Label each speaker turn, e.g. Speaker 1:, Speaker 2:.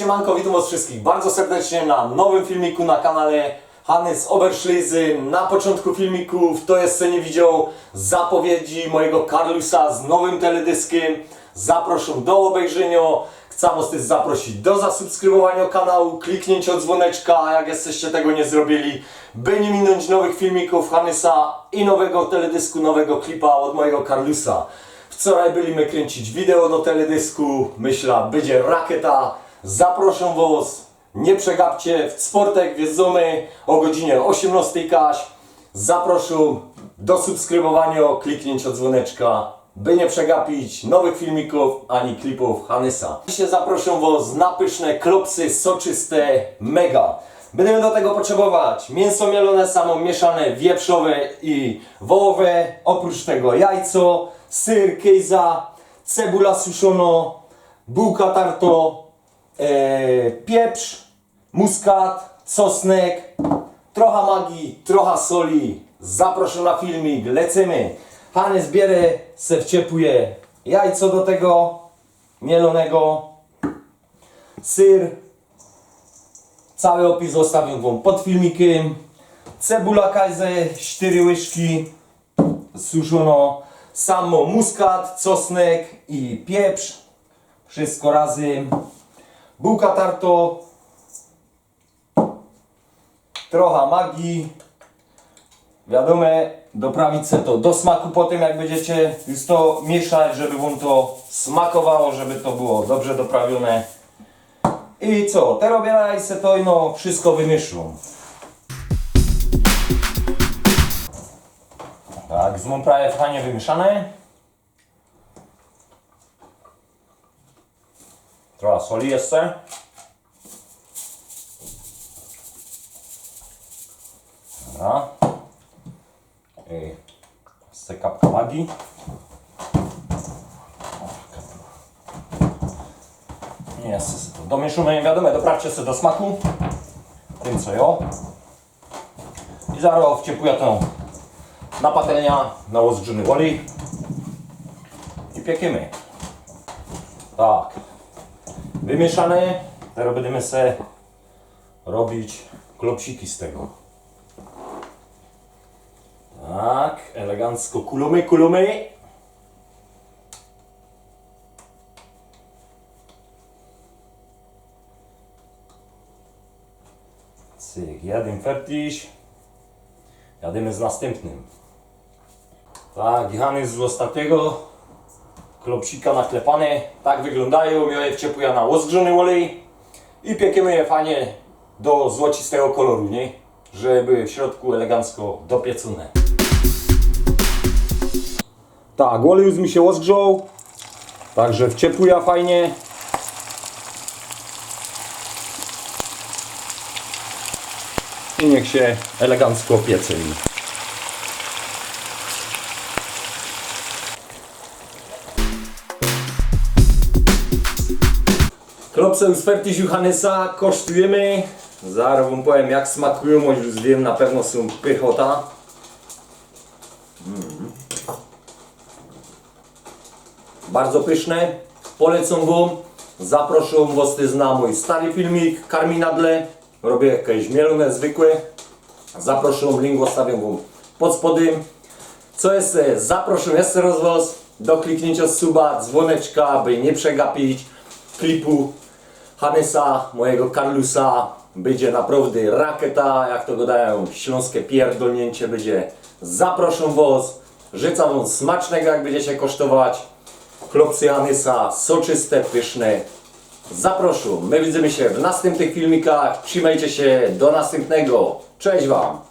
Speaker 1: siemanko, witam was wszystkich bardzo serdecznie na nowym filmiku na kanale Hannes Oberschlezy. Na początku filmików to jest co nie widział zapowiedzi mojego Carlusa z nowym teledyskiem. Zapraszam do obejrzenia. Chcę was też zaprosić do zasubskrybowania kanału, kliknięcia dzwoneczka, a jak jesteście tego nie zrobili, by nie minąć nowych filmików Hannesa i nowego teledysku, nowego klipa od mojego Carlusa. Wczoraj byliśmy kręcić wideo do teledysku. Myślę, będzie rakieta. Zapraszam Was. Nie przegapcie. W czwartek wiedzony o godzinie 18 kaś. Zapraszam do subskrybowania, kliknięcia dzwoneczka, by nie przegapić nowych filmików ani klipów Hanysa. Dzisiaj zapraszam Was na pyszne klopsy soczyste mega. Będziemy do tego potrzebować mięso mielone samo mieszane wieprzowe i wołowe, oprócz tego jajco, syr, kejza, cebula suszono, bułka tarto, e, pieprz, muskat, czosnek, trochę magii, trochę soli. Zapraszam na filmik, lecimy. Hannes bierze, se wciepuje jajco do tego mielonego, syr, Cały opis zostawię Wam pod filmikiem. Cebula kajze, 4 łyżki, suszono, samo muskat, czosnek i pieprz. Wszystko razem. Bułka tarto. Trochę magii. Wiadomo, doprawić se to do smaku potem jak będziecie już to mieszać, żeby Wam to smakowało, żeby to było dobrze doprawione. I co? Te robię se to i no wszystko wymieszczą. Tak, z prawie fajnie wymieszane. Trochę soli jeszcze. Dobra. I jeszcze kapka magii. Nie jest to domieszamy, wiadomo, doprawcie sobie do smaku. Tym co jo. I zaraz wciepuję to na patelnia, na łozgrzyny olej. I piekimy. Tak. Wymieszane. Teraz będziemy sobie robić klopsiki z tego. Tak, elegancko kulamy, kulamy. Cyk, jeden fertig. Jadymy z następnym. Tak, Johannes z ostatniego klopsika naklepane. Tak wyglądają. Ja je wciepuję na łozgrzony olej i piekimy je fajnie do złocistego koloru, nie? Żeby w środku elegancko dopiecone. Tak, olej już mi się rozgrzał. Także wciepuję fajnie. i niech się elegancko piece Klopsem z Fertis Johannesa kosztujemy. Zaraz wam powiem jak smakują, choć już wiem na pewno są pychota. Mm. Bardzo pyszne. Polecam wam. Zapraszam was też na mój stary filmik Karminadle. Robię jakieś mielone zwykłe. Zapraszam, link zostawiam wam pod spodem. Co jest, zapraszam jeszcze raz was do kliknięcia suba, dzwoneczka, by nie przegapić klipu Hannesa, mojego Carlusa. Będzie naprawdę rakieta, jak to gadają, śląskie pierdolnięcie będzie. Zapraszam was, życzę wam smacznego, jak będziecie kosztować. Klopsy Hannesa, soczyste, pyszne. Zapraszam, my widzimy się w następnych filmikach. Trzymajcie się, do następnego. Cześć Wam!